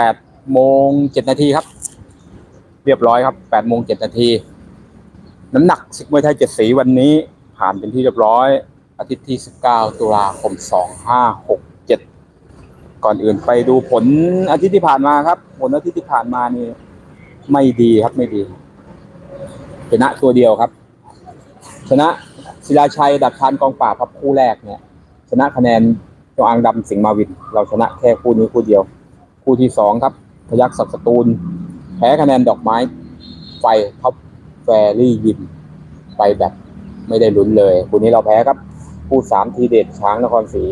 แปดโมงเจ็ดนาทีครับ เรียบร้อยครับแปดโมงเจ็ดนาที น้ำหนักศึกมวยไทยเจ็ดสีวันนี้ผ่านเป็นที่เรียบร้อย อาทิตย์ที่สิบเก้าตุลาคมสองห้าหกเจ็ดก่อนอื่นไปดูผลอาทิตย์ที่ผ่านมาครับ ผลอาทิตย์ที่ผ่านมานี่ไม่ดีครับไม่ดีชนะตัวเดียวครับ ชนะศิลาชัยดับชานกองป่าบครับคู่แรกเนี่ย ชนะคะแนนจงอางดำสิงห์มาวิน เราชนะแค่คู่นี้คู่เดียว คู่ที่สองครับ พยักศักสตูล แพ้คะแนนดอกไม้ ไฟท็อปแฟรี่ยิม ไปแบบไม่ได้ลุ้นเลย คู่นี้เราแพ้ครับ คู่สามทีเด็ดช้างนครศรี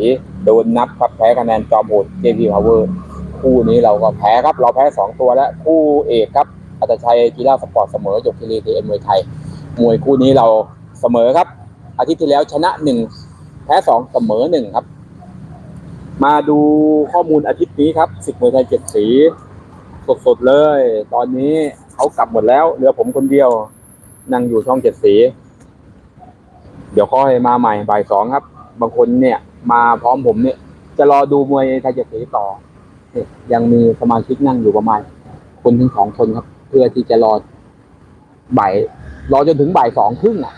โดนนับครับแพ้คะแนนจอมโหดเจพีพาวเวอร์คู่นี้เราก็แพ้ครับ เราแพ้สองตัวแล้วคู่เอกครับอัตชัยกีฬาสปอร์ตเสมอจบทีรีทีเอ็นมวยไทย มวยคู่นี้เราเสมอครับ อาทิตย์ที่แล้วชนะหนึ่งแพ้สองเสมอหนึ่งครับ มาดูข้อมูลอาทิตย์นี้ครับสิบมวยไทยเจ็ดสี สดๆเลย ตอนนี้เขากลับหมดแล้ว เหลือผมคนเดียวนั่งอยู่ช่องเจ็ดสี เดี๋ยวค่อยมาใหม่บ่ายสองครับ บางคนเนี่ย มาพร้อมผมเนี่ย จะรอดูมวยไทยเจ็ดสีต่อยยังมีสมาชิกนั่งอยู่ประมาณ คนถึงสองคนครับ เพื่อที่จะรอบ่ายรอจนถึงบ่ายสองครึ่งอะ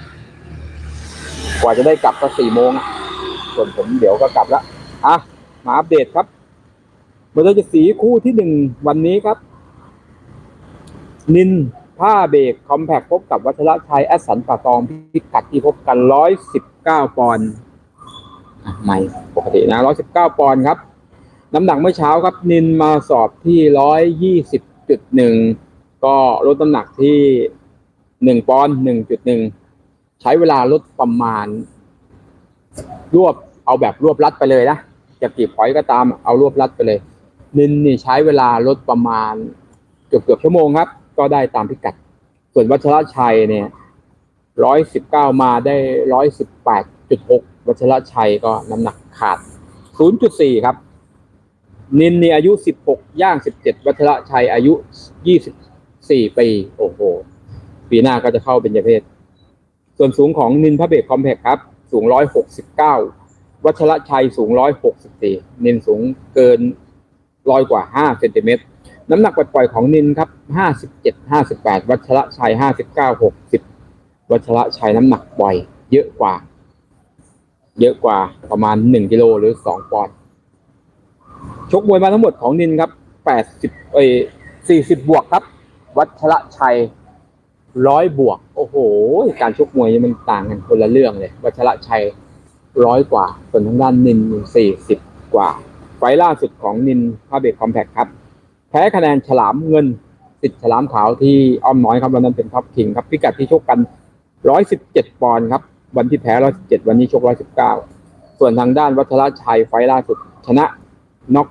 กว่าจะได้กลับก็สี่โมงอะส่วนผมเดี๋ยวก็กลับแล้วอะ มาอัปเดตครับมวยไทยเจ็ดสีคู่ที่หนึ่งวันนี้ครับ นินผ้าเบรกคอมแพคพบกับวัชระชัยแอสสันป่าตองพิกัดที่พบกันร้อยสิบเก้าปอนด์อะไม่ปกตินะร้อยสิบเก้าปอนด์ครับ น้ำหนักเมื่อเช้าครับ นินมาสอบที่ร้อยยี่สิบจุดหนึ่งก็ลดน้ำหนักที่หนึ่งปอนด์หนึ่งจุดหนึ่งใช้เวลาลดประมาณ รวบเอาแบบรวบรัดไปเลยนะ จะกี่พอยต์ก็ตามเอารวบรัดไปเลย นินนี่ใช้เวลาลดประมาณเกือบเกือบชั่วโมงครับ ก็ได้ตามพิกัด ส่วนวัชรชัยเนี่ยร้อยสิบเก้ามาได้ร้อยสิบแปดจุดหกวัชรชัยก็น้ำหนักขาดศูนย์จุดสี่ครับ นินนี่อายุสิบหกย่างสิบเจ็ดวัชรชัยอายุยี่สิบสี่ปี โอ้โห ปีหน้าก็จะเข้าเป็นประเภทส่วนสูงของนินพระเบกคอมแพคครับ สูงร้อยหกสิบเก้า วัชระชัยสูงร้อยหกสิบสี่นินสูงเกินร้อยกว่าห้าเซนติเมตรน้ำหนักปล่อยของนินครับห้าสิบเจ็ดห้าสิบแปดวัชระชัยห้าสิบเก้าหกสิบวัชระชัยน้ำหนักปล่อย เยอะกว่า เยอะกว่าประมาณหนึ่งกิโลหรือสองปอนด์ชกมวยมาทั้งหมดของนินครับแปดสิบเอ้สี่สิบบวกครับ วัชระชัยร้อยบวก โอ้โห การชกมวยมันต่างกันคนละเรื่องเลย วัชระชัย ร้อยกว่า ส่วนทางด้านนินสี่สิบกว่า ไฟล่าสุดของนินพาเบกคอมแพคครับ แพ้คะแนนฉลามเงินติดฉลามขาวที่อ้อมน้อยครับวันนั้นเป็นท็อปคิงครับพิกัดที่ชกกัน117ปอนด์ครับ วันที่แพ้117วันนี้ชก119ส่วนทางด้านวัชรชัยไฟล่าสุด ชนะน็อก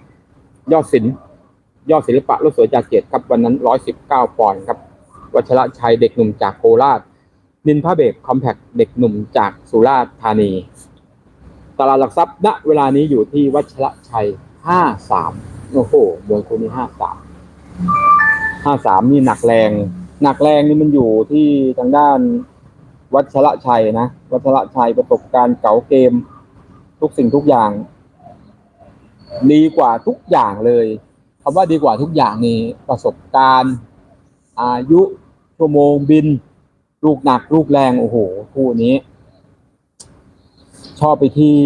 ยอดศิลป์ยอดศิลปะรถสวยจากเกตครับวันนั้น119ปอนด์ครับวัชรชัยเด็กหนุ่มจากโคราชนินพาเบกคอมแพคเด็กหนุ่มจากสุราษฎร์ธานี ตลาดหลักทรัพย์ณเวลานี้อยู่ที่วัชระชัย 53 โอ้โหมวยคู่นี้ 53 53 นี่หนักแรง หนักแรงนี่มันอยู่ที่ทางด้านวัชระชัยนะ วัชระชัยประสบการณ์เก๋าเกม ทุกสิ่งทุกอย่าง ดีกว่าทุกอย่างเลยคำว่าดีกว่าทุกอย่างนี่ประสบการณ์อายุชั่วโมงบิน ลูกหนักลูกแรง โอ้โหคู่นี้ ชอบไปที่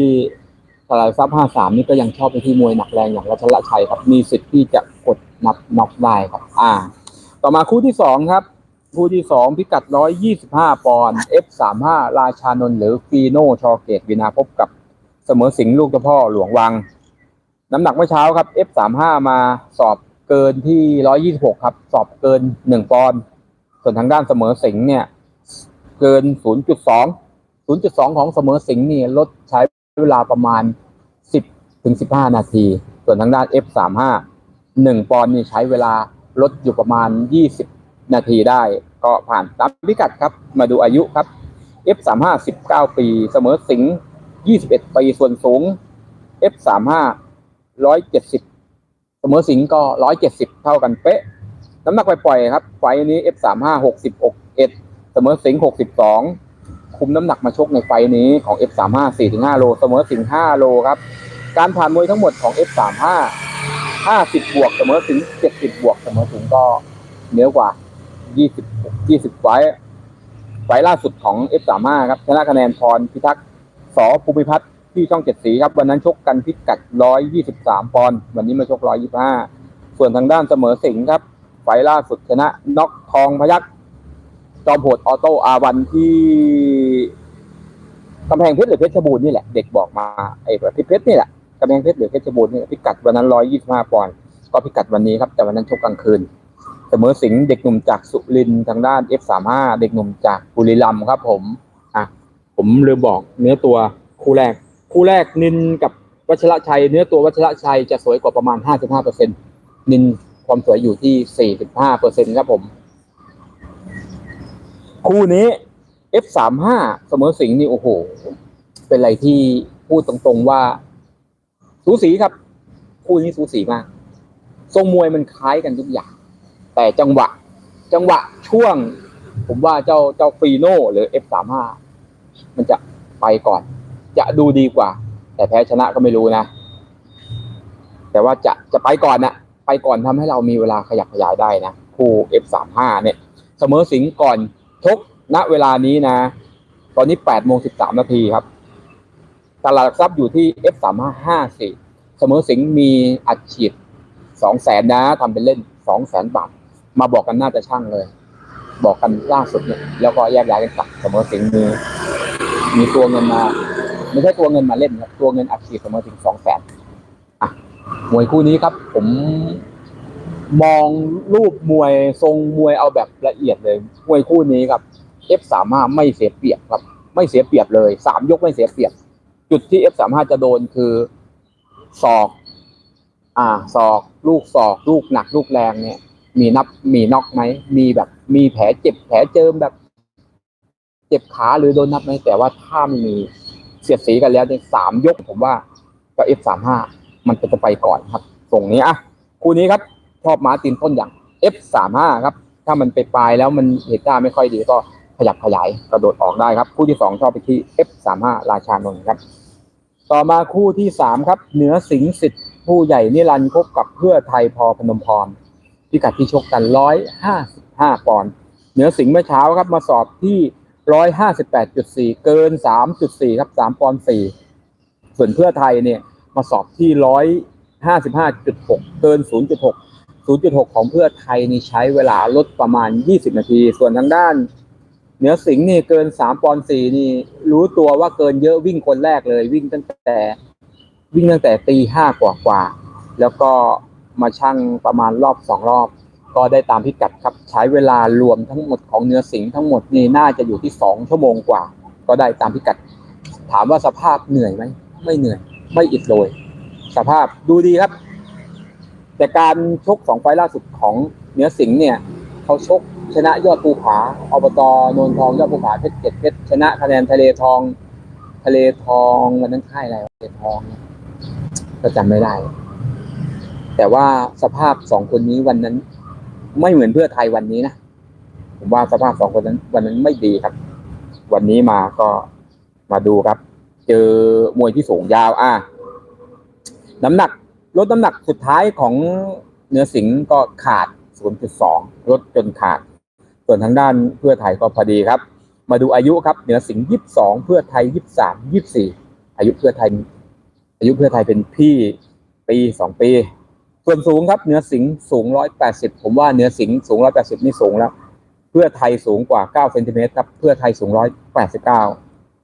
ตลาดซับห้าสามนี่ก็ยังชอบไปที่มวยหนักแรงอย่างรัชระชัยครับ มีสิทธิ์ที่จะกดนับน็อกได้ครับ อ่า ต่อมาคู่ที่สองครับ คู่ที่สองพิกัดร้อยยี่สิบห้าปอนด์ F สามห้าราชานนท์หรือฟีโนชอเกตวินาพบกับเสมอสิงห์ลูกเจ้าพ่อหลวงวัง น้ำหนักเมื่อเช้าครับ F สามาสอบเกินที่ร้อยี่สิบหกครับ สอบเกินหนึ่งปอนด์ส่วนทางด้านเสมอสิงห์เนี่ย เกินศูนย์จุดสอง 0.2 ของเสมอสิงห์นี่ลดใช้เวลาประมาณ 10ถึง15 นาที ส่วนทางด้าน F35 1 ปอนด์นี่ใช้เวลาลดอยู่ประมาณ 20 นาทีได้ ก็ผ่านตามพิกัดครับ มาดูอายุครับ F35 19 ปี เสมอสิงห์21 ปีส่วนสูง F35 170 เสมอสิงห์ก็ 170 เท่ากันเป๊ะ น้ำหนักปล่อยๆครับ ไฟนี้ F35 66 1เสมอสิงห์62 คุมน้ำหนักมาชกในไฟนี้ของ F35 4-5 โลเสมอสิงห์5โลครับ การผ่านมวยทั้งหมดของ F35 ห้าสิบวกเสมอถึงเจ็ดสิบวกเสมอถึงก็เหนือกว่ายี่สิบยี่สิบไฟต์ไฟล่าสุดของ F35 ครับชนะคะแนนพรพิทักษ์สภูมิพัฒน์ที่ช่องเจ็ดสีครับวันนั้นชกกันพิกัดร้อยยี่สิบสามปอนด์วันนี้มาชกร้อยยี่ห้าส่วนทางด้านเสมอสิงห์ครับไฟล์ล่าสุดชนะน็อกทองพยัก จอมโหดออโต้อาวันที่กำแพงเพชรหรือเพชรบูรณ์นี่แหละเด็กบอกมาไอ้เพชรเพชรนี่แหละกำแพงเพชรหรือเพชรบูรณ์นี่พิกัดวันนั้นร้อยยี่สิบห้าปอนด์ก็พิกัดวันนี้ครับ แต่วันนั้นชกกลางคืนเสมอสิงห์เด็กหนุ่มจากสุรินทร์ทางด้าน F35 เด็กหนุ่มจากบุรีรัมย์ครับ ผมอะผมลืมบอกเนื้อตัวคู่แรก คู่แรกนินกับวัชระชัย เนื้อตัววัชระชัยจะสวยกว่าประมาณ 55เปอร์เซ็นต์นินความสวยอยู่ที่ 45เปอร์เซ็นต์ครับผม คู่นี้ F35 เสมอสิงห์นี่โอ้โห เป็นอะไรที่พูดตรงๆว่า สูสีครับ คู่นี้สูสีมาก ทรงมวยมันคล้ายกันทุกอย่าง แต่จังหวะ จังหวะช่วง ผมว่าเจ้าเจ้าฟีโน่หรือ F35 มันจะไปก่อน จะดูดีกว่า แต่แพ้ชนะก็ไม่รู้นะ แต่ว่าจะจะไปก่อนนะไปก่อนทำให้เรามีเวลาขยับขยายได้นะคู่ F35 เนี่ย เสมอสิงห์ก่อน ชกณเวลานี้นะ ตอนนี้8โมง13นาทีครับ ตลาดหลักทรัพย์อยู่ที่ F3554 เสมอสิงมีอัดฉีด2แสนนะทำเป็นเล่น2แสนบาท มาบอกกันน่าจะช่างเลย บอกกันล่าสุดเนี่ยแล้วก็แยกย้ายกันกลับเสมอสิงมีมีตัวเงินมา ไม่ใช่ตัวเงินมาเล่นครับตัวเงินอัดฉีดเสมอถึงสองแสนอะมวยคู่นี้ครับ ผม มองรูปมวยทรงมวยเอาแบบละเอียดเลยมวยคู่นี้ครับ F35 ไม่เสียเปรียบครับ ไม่เสียเปรียบเลยสามยกไม่เสียเปรียบ จุดที่ F35 จะโดนคือศอก อ่าศอก ลูกศอก ลูกหนัก ลูกแรงเนี่ย มีนับมีน็อกไหมมีแบบ มีแผลเจ็บแผลเจิมแบบ เจ็บขาหรือโดนนับไหมแต่ว่าถ้าไม่มีเสียดสีกันแล้วในสามยกผมว่าก็ F35 มันจะไปก่อนครับตรงนี้อะคู่นี้ครับ ชอบม้าตินต้นอย่าง F35 ครับ ถ้ามันไปปลายแล้วมันเหตุการณ์ไม่ค่อยดีก็ขยับขยายกระโดดออกได้ครับ คู่ที่สองชอบไปที่ F35 ราชานนท์ครับ ต่อมาคู่ที่สามครับ เหนือสิงสิทธิ์ผู้ใหญ่นิรันดร์พบกับเพื่อไทยพอพนมพรพิกัดที่ชกกันร้อยห้าสิบห้าปอนด์เหนือสิงเมื่อเช้าครับมาสอบที่ร้อยห้าสิบแปดจุดสี่เกินสามจุดสี่ครับสามปอนด์สี่ส่วนเพื่อไทยเนี่ยมาสอบที่ร้อยห้าสิบห้าจุดหกเกินศูนย์จุดหก ศูนย์จุดหกของเพื่อไทยนี่ใช้เวลาลดประมาณยี่สิบนาที ส่วนทางด้านเหนือสิงห์นี่เกินสามปอนด์สี่นี่ รู้ตัวว่าเกินเยอะวิ่งคนแรกเลย วิ่งตั้งแต่วิ่งตั้งแต่ตีห้ากว่ากว่าๆแล้วก็มาชั่งประมาณรอบสองรอบ ก็ได้ตามพิกัดครับใช้เวลารวมทั้งหมดของเนื้อสิงห์ทั้งหมดนี่น่าจะอยู่ที่สองชั่วโมงกว่า ก็ได้ตามพิกัด ถามว่าสภาพเหนื่อยไหมไม่เหนื่อย ไม่อิดโรยสภาพดูดีครับ แต่การชกสองไฟล์ล่าสุดของเนื้อสิงห์เนี่ยเขาชกชนะยอดภูผาอบตโนนทองยอดภูผาเพชรเจ็ดเพชรชนะคะแนนทะเลทอง ทะเลทองวันนั้นค่ายอะไรทะเลทองเนี่ยก็จำไม่ได้ แต่ว่าสภาพสองคนนี้วันนั้น ไม่เหมือนเพื่อไทยวันนี้นะผมว่าสภาพสองคนนั้น วันนั้นไม่ดีครับ วันนี้มาก็มาดูครับ เจอมวยที่สูงยาว อะน้ำหนัก ลดน้ำหนักสุดท้ายของเนื้อสิงห์ก็ขาด 0.2 ลดจนขาด ส่วนทางด้านเพื่อไทยก็พอดีครับ มาดูอายุครับเนื้อสิงห์22 เพื่อไทย 23 24 อายุเพื่อไทย อายุเพื่อไทยเป็นพี่ปีสองปี ส่วนสูงครับเนื้อสิงห์สูง 180 ผมว่าเนื้อสิงห์สูง 180 นี่สูงแล้ว เพื่อไทยสูงกว่า 9 เซนติเมตรครับ เพื่อไทยสูง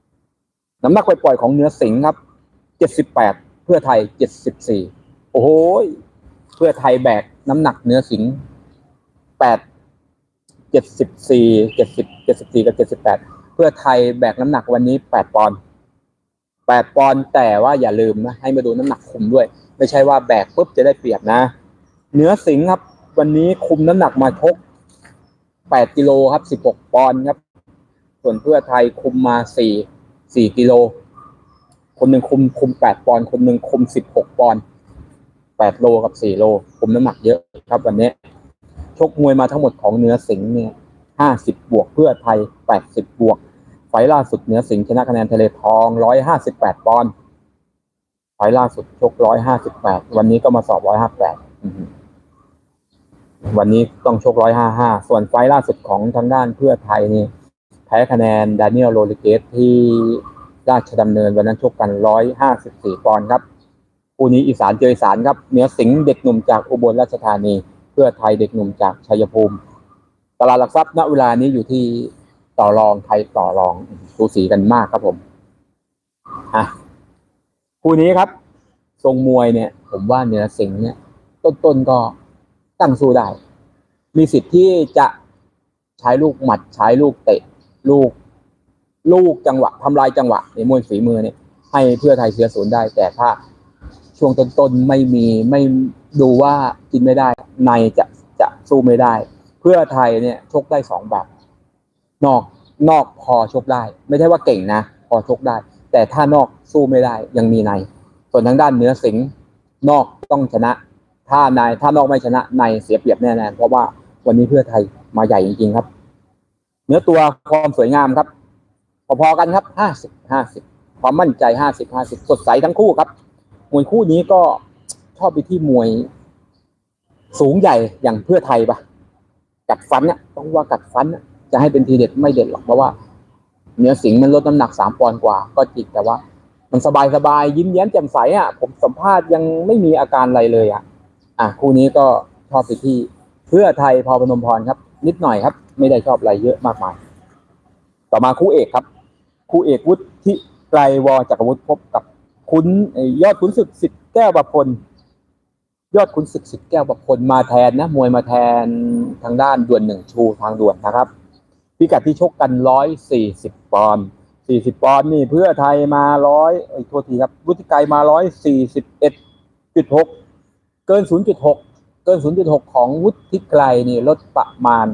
189 น้ำหนักปล่อยๆของเนื้อสิงห์ครับ 78 เพื่อไทย 74 อ้โหเพื่อไทยแบกน้ำหนักเนื้อสิงห์8 74 70 74กับ78เพื่อไทยแบกน้ำหนักวันนี้8ปดปอนด์8ปดปอนด์แต่ว่าอย่าลืมนะให้มาดูน้ำหนักคุมด้วย ไม่ใช่ว่าแบกปุ๊บจะได้เปรียบนะ เนื้อสิงครับ วันนี้คุมน้ำหนักมาชก8กิโลครับ16ปอนด์ครับ ส่วนเพื่อไทยคุมมา4 4กิโลคนหนึ่งคุมคุม8ปดปอนด์คนหนึ่งคุม16ปอนด์ 8 โลกับ 4 โลคุมน้ำหนักเยอะครับวันนี้ชกมวยมาทั้งหมดของเนื้อสิงห์เนี่ย50 บวกเพื่อไทย 80 บวก ไฟล่าสุดเนื้อสิงห์ชนะคะแนนทะเลทอง 158 ปอนด์ไฟล่าสุดชก 158 วันนี้ก็มาสอบ 158 วันนี้ต้องชกร้อยห้าห้าส่วนไฟล์ล่าสุดของทางด้านเพื่อไทยนี่แพ้คะแนนดานิเอลโรลิเกสที่ราชดำเนินวันนั้นชกกันร้อยห้าสิบสี่ปอนด์ครับ คู่นี้อีสานเจออีสานครับเหนือสิงห์เด็กหนุ่มจากอุบลราชธานี เพื่อไทยเด็กหนุ่มจากชัยภูมิ ตลาดหลักทรัพย์ณเวลานี้อยู่ที่ต่อรองไทยต่อรองสูสีกันมากครับผมอะคู่นี้ครับ ทรงมวยเนี่ย ผมว่าเหนือสิงห์เนี่ย ต้นๆก็ตั้งสู้ได้ มีสิทธิ์ที่จะใช้ลูกหมัดใช้ลูกเตะ ลูก ลูกจังหวะทำลายจังหวะในมวยฝีมือเนี่ย ให้เพื่อไทยเสียศูนย์ได้ แต่ถ้า ช่วงต้นๆไม่มีไม่ดูว่ากินไม่ได้ ในจะจะสู้ไม่ได้ เพื่อไทยเนี่ยชกได้สองแบบ นอกนอกพอชกได้ ไม่ใช่ว่าเก่งนะพอชกได้ แต่ถ้านอกสู้ไม่ได้ยังมีใน ส่วนทางด้านเนื้อสิงนอกต้องชนะ ถ้านายถ้านอกไม่ชนะในเสียเปรียบแน่ๆเพราะว่าวันนี้เพื่อไทยมาใหญ่จริงๆครับ เนื้อตัวความสวยงามครับ พอๆกันครับห้าสิบห้าสิบความมั่นใจห้าสิบห้าสิบสดใสทั้งคู่ครับ มวยคู่นี้ก็ชอบไปที่มวย สูงใหญ่อย่างเพื่อไทยปะกัดฟันเนี่ยต้องว่ากัดฟันน่ะจะให้เป็นทีเด็ดไม่เด็ดหรอกเพราะว่าเนื้อสิงห์มันลดน้ำหนักสามปอนด์กว่า ก็จริงแต่ว่า มันสบายสบายๆยิ้มแย้มแจ่มใสอะ ผมสัมภาษณ์ยังไม่มีอาการอะไรเลยอะ อะคู่นี้ก็ชอบไปที่เพื่อไทยพอพนมพรครับ นิดหน่อยครับ ไม่ได้ชอบอะไรเยอะมากมาย ต่อมาคู่เอกครับ คู่เอกวุฒิไกรวอจักรวุฒิพบกับ คุณยอดขุนศึกสิทธิ์แก้วประพลยอดขุนศึกสิทธิ์แก้วประพลมาแทนนะมวยมาแทนทางด้านด่วนหนึ่งชูทางด่วนนะครับ พิกัดที่ชกกันร้อยสี่สิบปอนด์สี่สิบปอนด์นี่เพื่อไทยมาร้อยเอ้โทษทีครับวุฒิไกรมาร้อยสี่สิบเอ็ดจุดหกเกินศูนย์จุดหกเกินศูนย์จุดหกของวุฒิไกรนี่ลดประมาณ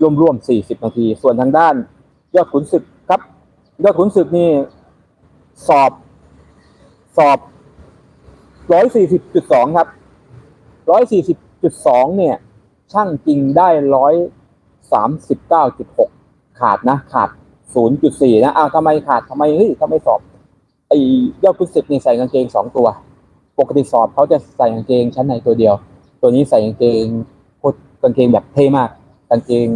ร่วมร่วมสี่สิบนาที ส่วนทางด้าน ยอดขุนศึกครับ ยอดขุนศึกนี่สอบ อบร้อยสี่สิบจุดสองครับร้อยสี่สิบจุดสองเนี่ย ช่างจริงได้ร้อยสามสิบเก้าจุดหกขาดนะ ขาดศูนย์จุดสี่นะอ้าวทำไมขาดทำไม เฮ้ยทำไมสอบ ไอ้ยอดขุนศึกนี่ใส่กางเกงสองตัว ปกติสอบเขาจะใส่กางเกงชั้นในตัวเดียว ตัวนี้ใส่กางเกงโคตรกางเกงแบบเท่มาก กางเกง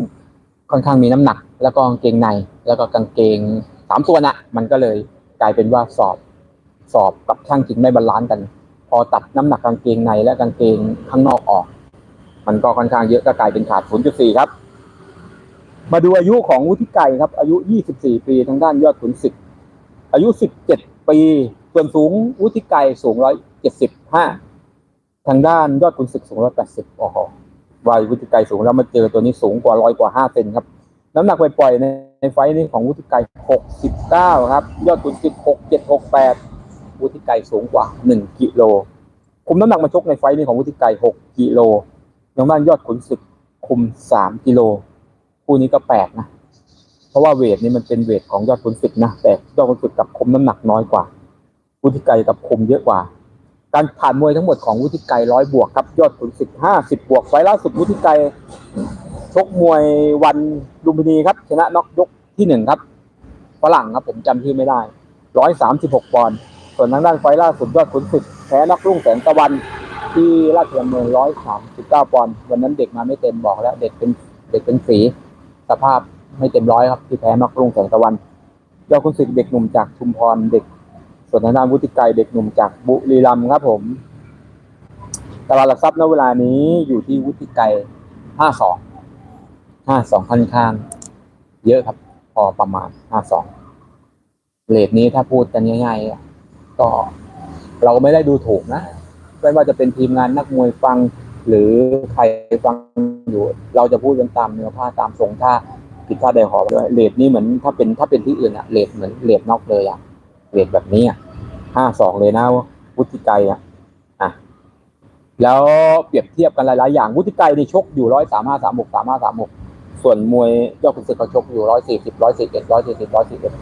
ค่อนข้างมีน้ำหนัก แล้วก็กางเกงใน แล้วก็กางเกงสามตัวน่ะมันก็เลยกลายเป็นว่าสอบ สอบกับช่างจริงไม่บาลานซ์กัน พอตัดน้ำหนักกางเกงในและกางเกงข้างนอกออก มันก็ค่อนข้างเยอะก็กลายเป็นขาด 0.4 ครับ มาดูอายุของวุฒิไก่ครับ อายุ 24 ปีทางด้านยอดขุนศึก อายุ 17 ปี ส่วนสูงวุฒิไก่สูง 175 ทางด้านยอดขุนศึกสูง 180โอ้โหวายวุฒิไก่สูงแล้วมาเจอตัวนี้สูงกว่าร้อยกว่า5เซนครับ น้ำหนักปล่อยในไฟนี้ของวุฒิไก่69ครับ ยอดขุนศึก6768 วุฒิไก่สูงกว่า 1 กิโล คุมน้ำหนักมาชกในไฟนี้ของวุฒิไก่6กิโลทางด้านยอดขุนศึกคุม 3 กิโล คู่นี้ก็แปลกนะ เพราะว่าเวทนี้มันเป็นเวทของยอดขุนศึกนะ แต่ยอดขุนศึกกับคุมน้ำหนักน้อยกว่า วุฒิไก่กับคุมเยอะกว่า การผ่านมวยทั้งหมดของวุฒิไก่ร้อยบวกครับ ยอดขุนศึกห้าสิบบวก ไฟล่าสุดวุฒิไก่ชกมวยวันลุมพินีครับ ชนะน็อกยกที่หนึ่งครับฝรั่งครับผมจำชื่อไม่ได้ร้อยสามสิบหกปอนด์ ส่วนทางด้านไฟล่าสุดยอดขุนศึกแพ้น็อกรุ่งแสงตะวันที่ราชดำเนินร้อยสามสิบเก้าปอนด์วันนั้นเด็กมาไม่เต็มบอกแล้ว เด็กเป็นเด็กเป็นสีสภาพไม่เต็มร้อยครับ ที่แพ้น็อกรุ่งแสงตะวันยอดขุนศึกเด็กหนุ่มจากชุมพรเด็ก ส่วนทางด้านวุฒิไกรเด็กหนุ่มจากบุรีรัมย์ครับผมตลาดหลักทรัพย์ณเวลานี้อยู่ที่วุฒิไกรห้าสองห้าสองค่อนข้าง เยอะครับ พอประมาณห้าสองเลทนี้ถ้าพูดกันง่ายๆ ก็เราไม่ได้ดูถูกนะ ไม่ว่าจะเป็นทีมงานนักมวยฟัง หรือใครฟังอยู่ เราจะพูดกันตามเนื้อผ้าตามทรงท่าผิดท่าใดหอด้วยเลทนี้เหมือนถ้าเป็นถ้าเป็นที่อื่นอะเลทเหมือนเลทนอกเลยอะเลทแบบนี้อะห้าสองเลยนะวุฒิไกรอะอะแล้วเปรียบเทียบกันหลายๆอย่างวุฒิไกรนี่ชกอยู่ร้อยสามห้าสามหกสามห้าสามหกส่วนมวยยอดขุนศึกเขาชกอยู่ร้อยสี่สิบร้อยสี่เอ็ดร้อยสี่สิบร้อยสี่เอ็ด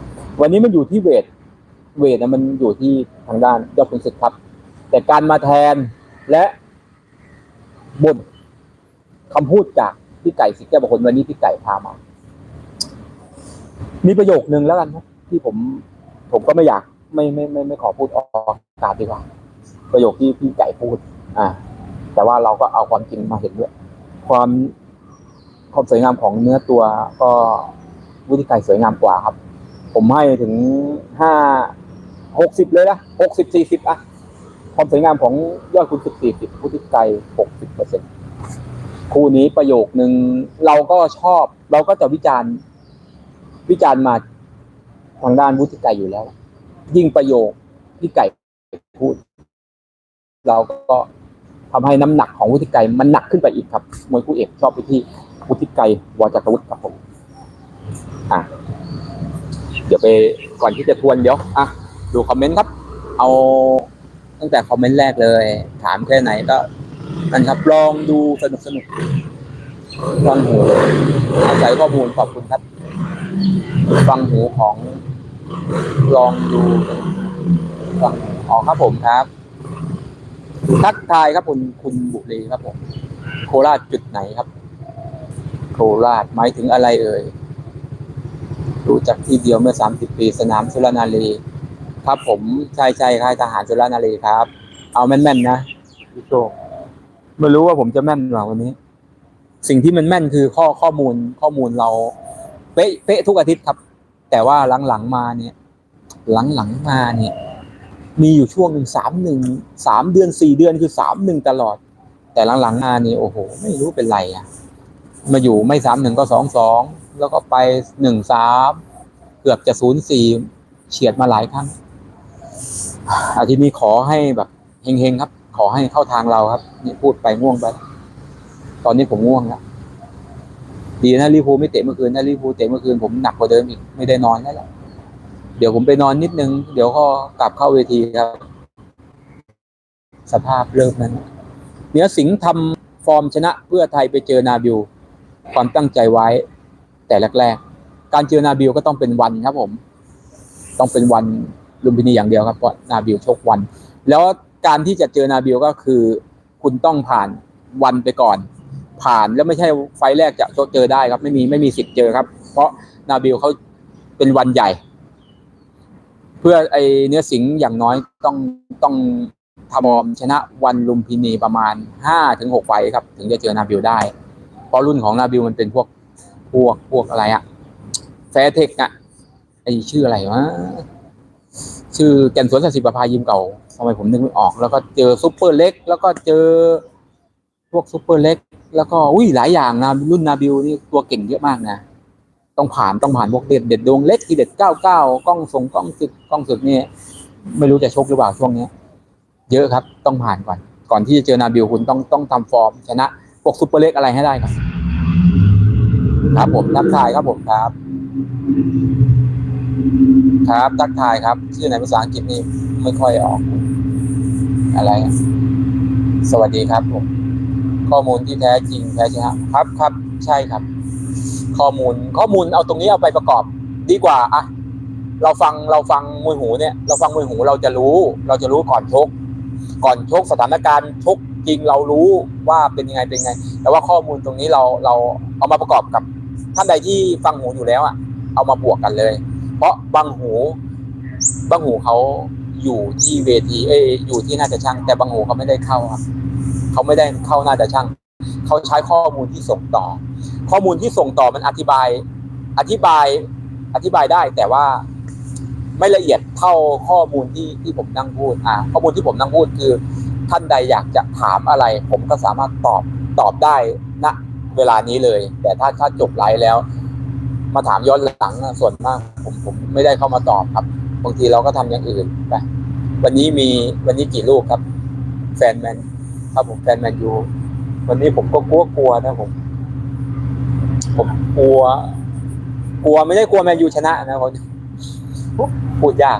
วันนี้มันอยู่ที่เวท เวทนะมันอยู่ที่ทางด้านยอดขุนศึกครับ แต่การมาแทนและบนคำพูดจากพี่ไก่สิแก้วบางคนวันนี้พี่ไก่พามา มีประโยคนึงแล้วกันครับที่ผม ผมก็ไม่อยาก ไม่ไม่ไม่ไม่ขอพูดออกอากาศดีกว่า ประโยคที่พี่ไก่พูด อ่า แต่ว่าเราก็เอาความจริงมาเห็นด้วย ความความสวยงามของเนื้อตัวก็วุฒิไก่สวยงามกว่าครับ ผมให้ถึงห้า หกสิบเลยนะหกสิบสี่สิบอะความสวยงามของยอดคุณสิบสี่สิบวุฒิไก่หกสิบเปอร์เซ็นต์คู่นี้ประโยคนึงเราก็ชอบเราก็จะวิจารณ์ วิจารณ์มาทางด้านวุฒิไก่อยู่แล้ว ยิ่งประโยคที่ไก่พูด เราก็ทำให้น้ำหนักของวุฒิไก่มันหนักขึ้นไปอีกครับมวยคู่เอกชอบไปที่วุฒิไก่วอจักรวุฒิครับผมอะเดี๋ยวไปก่อนที่จะทวนเดี๋ยวอะ ดูคอมเมนต์ครับ เอาตั้งแต่คอมเมนต์แรกเลย ถามแค่ไหนก็นั่นครับลองดูสนุกสนุกฟังหูอาศัยข้อมูลขอบคุณครับ ฟังหูของลองดูฟังอ๋อครับผมครับ ทักทายครับคุณคุณบุรีครับผม โคราชจุดไหนครับ โคราชหมายถึงอะไรเอ่ยรู้จักที่เดียวเมื่อสามสิบปีสนามสุรนารี ครับผมช่ใช่ค่ายทหารสุรนารีครับ เอาแม่นๆนะพี่โชคไม่รู้ว่าผมจะแม่นหรือเปล่าวันนี้ สิ่งที่มันแม่นคือข้อข้อมูลข้อมูลเรา เป๊ะเป๊ะทุกอาทิตย์ครับ แต่ว่าหลังๆมาเนี่ย หลังๆมาเนี่ย มีอยู่ช่วงหนึ่งสามหนึ่งสามเดือนสี่เดือนคือสามหนึ่งตลอด แต่หลังๆมานี่โอ้โห ไม่รู้เป็นไรอะมาอยู่ไม่สามหนึ่งก็สองสองแล้วก็ไปหนึ่งสามเกือบจะศูนย์สี่เฉียดมาหลายครั้ง อาทิตย์นี้ขอให้แบบเฮงๆครับ ขอให้เข้าทางเราครับ นี่พูดไปง่วงไป ตอนนี้ผมง่วงแล้วดีนะลิเวอร์พูไม่เตะเมื่อคืนถ้าลิเวอร์พูเตะเมื่อคืนผมหนักกว่าเดิมอีกไม่ได้นอนแล้วแหละเดี๋ยวผมไปนอนนิดนึง เดี๋ยวก็กลับเข้าเวทีครับ สภาพเริ่มนั้นเนื้อสิงห์ทำฟอร์มชนะเพื่อไทยไปเจอนาบิวความตั้งใจไว้ แต่แรกๆ การเจอนาบิวก็ต้องเป็นวันครับผม ต้องเป็นวัน ลุมพินีอย่างเดียวครับเพราะนาบิวชกวัน แล้วการที่จะเจอนาบิวก็คือ คุณต้องผ่านวันไปก่อน ผ่านแล้วไม่ใช่ไฟแรกจะเจอได้ครับ ไม่มีไม่มีสิทธิ์เจอครับ เพราะนาบิวเขาเป็นวันใหญ่ เพื่อไอเนื้อสิงอย่างน้อยต้องต้องทำอมชนะวันลุมพินีประมาณห้าถึงหกไฟครับ ถึงจะเจอนาบิวได้ เพราะรุ่นของนาบิวมันเป็นพวกพวกพวกอะไรอะแฟร์เทคอะไอชื่ออะไรวะ ชื่อแก่นสวนสัตว์สิบประภายิมเก่าทำไมผมนึกไม่ออก แล้วก็เจอซุปเปอร์เล็ก แล้วก็เจอพวกซุปเปอร์เล็ก แล้วก็อุ้ยหลายอย่างนะรุ่นนาบิวนี่ตัวเก่งเยอะมากนะ ต้องผ่านต้องผ่านพวกเด็ดเด็ดดวงเล็กทีเด็ดเก้าเก้ากล้องส่งกล้องศึกกล้องศึกนี่ไม่รู้จะชกหรือเปล่าช่วงเนี้ย เยอะครับต้องผ่านก่อน ก่อนที่จะเจอนาบิวคุณต้องต้องทำฟอร์มชนะพวกซุปเปอร์เล็กอะไรให้ได้ครับครับผมทักทายครับผมครับ ครับ ทักทายครับ ชื่อในภาษาอังกฤษนี่ไม่ค่อยออก อะไร สวัสดีครับผม ข้อมูลที่แท้จริงแท้จริงครับครับ ใช่ครับ ข้อมูลข้อมูลเอาตรงนี้เอาไปประกอบ ดีกว่าอะเราฟังเราฟังมวยหูเนี่ย เราฟังมวยหูเราจะรู้ เราจะรู้ก่อนชก ก่อนชกสถานการณ์ชกจริงเรารู้ว่าเป็นยังไงเป็นยังไง แต่ว่าข้อมูลตรงนี้เราเราเอามาประกอบกับท่านใดที่ฟังหูอยู่แล้วอะ เอามาบวกกันเลย เพราะบางหูบางหูเขาอยู่ที่เวทีเอยอยู่ที่น่าจะช่าง แต่บางหูเขาไม่ได้เข้าครับเขาไม่ได้เข้าน่าจะช่างเขาใช้ข้อมูลที่ส่งต่อ ข้อมูลที่ส่งต่อมันอธิบาย อธิบาย อธิบายได้แต่ว่าไม่ละเอียดเท่าข้อมูลที่ที่ผมนั่งพูดอ่าข้อมูลที่ผมนั่งพูดคือ ท่านใดอยากจะถามอะไร ผมก็สามารถตอบตอบได้ณเวลานี้เลย แต่ถ้าถ้าจบไลฟ์แล้ว มาถามย้อนหลังส่วนมากผมผมไม่ได้เข้ามาตอบครับบางทีเราก็ทำอย่างอื่นไปวันนี้มีวันนี้กี่ลูกครับ แฟนแมนครับผมแฟนแมนยูวันนี้ผมก็กลัวกลัวนะผมผมกลัว กลัวไม่ได้กลัวแมนยูชนะนะผมพูดยาก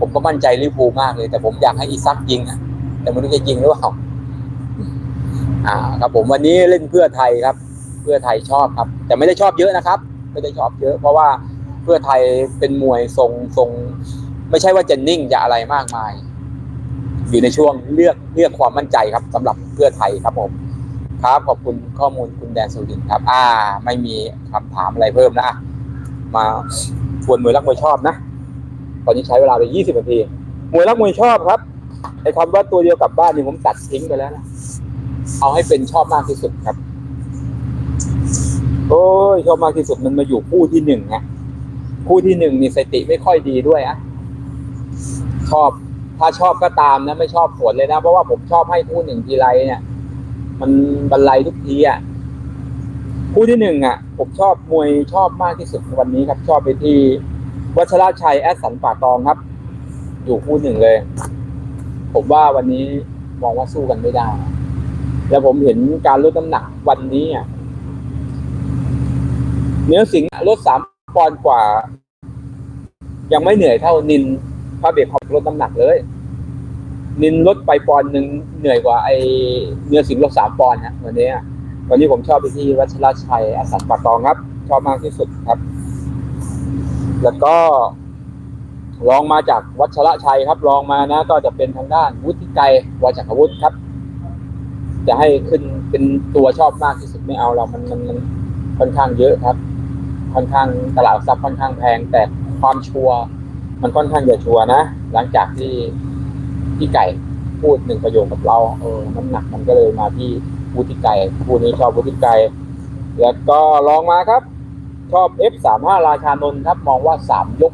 ผมก็มั่นใจลิเวอร์พูลมากเลย แต่ผมอยากให้อีซักยิงอะแต่ไม่รู้จะยิงหรือเปล่าอ่า ครับผมวันนี้เล่นเพื่อไทยครับ เพื่อไทยชอบครับ แต่ไม่ได้ชอบเยอะนะครับ ไม่ได้ชอบเยอะ เพราะว่าเพื่อไทยเป็นมวยทรงทรงไม่ใช่ว่าจะนิ่งจะอะไรมากมาย อยู่ในช่วงเลือกเลือกความมั่นใจครับสำหรับเพื่อไทยครับผมครับขอบคุณข้อมูลคุณแดนสุรินครับ อ่า ไม่มีคำถามอะไรเพิ่มนะ มาทวนมวยรักมวยชอบนะ ตอนนี้ใช้เวลาไปยี่สิบนาทีมวยรักมวยชอบครับไอ้คำว่าตัวเดียวกลับบ้านนี่ผมตัดทิ้งไปแล้วนะเอาให้เป็นชอบมากที่สุดครับ โอ้ยชอบมากที่สุดมันมาอยู่คู่ที่หนึ่งฮะคู่ที่หนึ่งนี่สติไม่ค่อยดีด้วยอะชอบถ้าชอบก็ตามนะ ไม่ชอบผลเลยนะ เพราะว่าผมชอบให้คู่หนึ่งทีไรเนี่ย มันบรรลัยทุกทีอะคู่ที่หนึ่งอะ ผมชอบมวยชอบมากที่สุดวันนี้ครับ ชอบไปที่วัชราชัยแอดสันป่าตองครับ อยู่คู่หนึ่งเลย ผมว่าวันนี้มองว่าสู้กันไม่ได้ แล้วผมเห็นการลดน้ำหนักวันนี้อะ เนื้อสิงห์ลดสามปอนด์กว่า ยังไม่เหนื่อยเท่านินพระเบรกขอบลดน้ำหนักเลย นินลดไปปอนด์หนึ่งเหนื่อยกว่าไอเนื้อสิงห์ลดสามปอนด์ฮะวันนี้วันนี้ผมชอบไปที่วัชรชัยอสันปากตองครับ ชอบมากที่สุดครับ แล้วก็รองมาจากวัชระชัยครับรองมานะ ก็จะเป็นทางด้านวุฒิไกรวจักรวุฒิครับ จะให้ขึ้นเป็นตัวชอบมากที่สุดไม่เอาเรามันมันมันค่อนข้างเยอะครับ ค่อนข้างตลาดหลักทรัพย์ค่อนข้างแพง แต่ความชัวร์มันค่อนข้างจะชัวร์นะ หลังจากที่พี่ไก่พูดหนึ่งประโยคกับเราเออน้ำหนักมันก็เลยมาที่วุฒิไก่ผู้นี้ชอบวุฒิไก่แล้วก็ลองมาครับ ชอบ F35 ราชานนท์ครับ มองว่าสามยก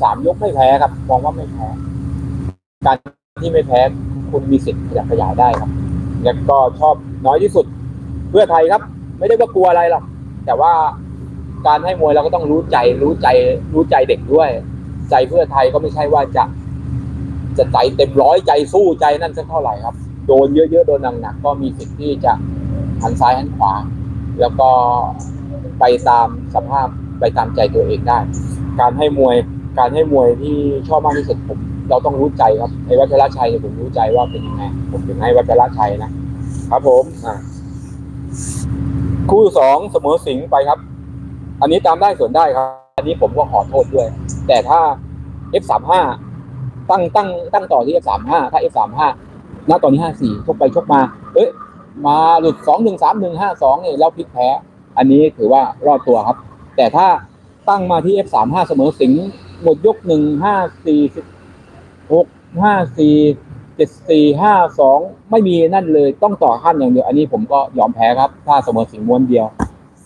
สามยกไม่แพ้ครับ มองว่าไม่แพ้การที่ไม่แพ้คุณมีสิทธิ์ขยับขยายได้ครับ แล้วก็ชอบน้อยที่สุด เพื่อไทยครับ ไม่ได้ว่ากลัวอะไรหรอกแต่ว่า การให้มวยเราก็ต้องรู้ใจ รู้ใจ รู้ใจเด็กด้วย ใจเพื่อไทยก็ไม่ใช่ว่าจะ จะใจเต็มร้อยใจสู้ใจนั่นสักเท่าไหร่ครับ โดนเยอะๆโดนหนักๆก็มีสิทธิ์ที่จะหันซ้ายหันขวา แล้วก็ไปตามสภาพไปตามใจตัวเองได้ การให้มวย การให้มวยที่ชอบมากที่สุดผมเราต้องรู้ใจครับไอ้วัชรชัยผมรู้ใจว่าเป็นยังไงผมถึงให้วัชรชัยนะครับผมอ่าคู่สองเสมอสิงไปครับ อันนี้ตามได้ส่วนได้ครับ อันนี้ผมก็ขอโทษด้วย แต่ถ้า F35 ตั้งตั้งตั้งต่อที่ F35 ถ้า F35 ณตอนนี้ 54ชกไปชกมา เอ้ยมาหลุด 2 1 3 1 5 2เนี่ยแล้วพลิกแพ้ อันนี้ถือว่ารอดตัวครับ แต่ถ้าตั้งมาที่ F35 เสมอสิงหมดยก 1 5 4 6 5 4 7 4 5 2ไม่มีนั่นเลยต้องต่อขั้นอย่างเดียว อันนี้ผมก็ยอมแพ้ครับ ถ้าเสมอสิงม้วนเดียว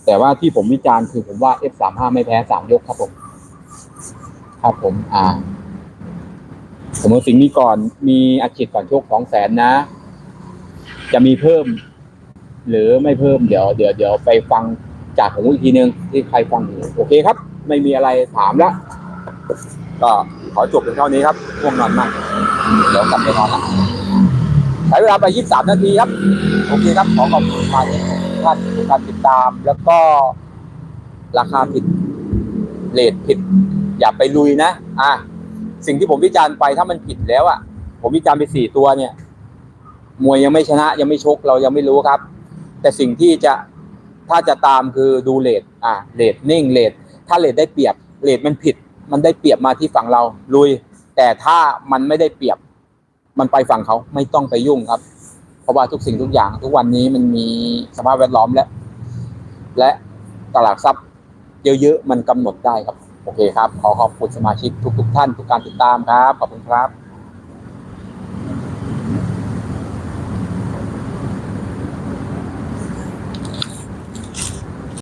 แต่ว่าที่ผมวิจารณ์คือผมว่า F35 ไม่แพ้3ยกครับผม ครับผม อ่าสมมติสิงห์มีก่อน มีอาชีพก่อนโชคสองแสนนะ จะมีเพิ่ม หรือไม่เพิ่มเดี๋ยวเดี๋ยวเดี๋ยวไปฟังจากผมอีกทีนึงที่ใครฟังอยู่โอเคครับ ไม่มีอะไรถามละก็ขอจบเป็นเท่านี้ครับง่วงนอนมากเดี๋ยวกลับไปนอนละ ใช้เวลาไป 23 นาทีครับ โอเคครับ ขอขอบคุณมาที่ท่านทุกการติดตาม แล้วก็ราคาผิดเลทผิด อย่าไปลุยนะ อะ สิ่งที่ผมวิจารณ์ไปถ้ามันผิดแล้วอะ ผมวิจารณ์ไปสี่ตัวเนี่ย มวยยังไม่ชนะ ยังไม่ชกเรายังไม่รู้ครับ แต่สิ่งที่จะถ้าจะตามคือดูเลทอะเลทนิ่งเลทถ้าเลทได้เปรียบเลทมันผิด มันได้เปรียบมาที่ฝั่งเราลุย แต่ถ้ามันไม่ได้เปรียบ มันไปฝั่งเขาไม่ต้องไปยุ่งครับ เพราะว่าทุกสิ่งทุกอย่าง ทุกวันนี้มันมีสภาพแวดล้อมและ และตลาดทรัพย์เยอะๆมันกำหนดได้ครับ โอเคครับ ขอขอบคุณสมาชิกทุก ๆ ท่านทุกการติดตามครับ ขอบคุณครับ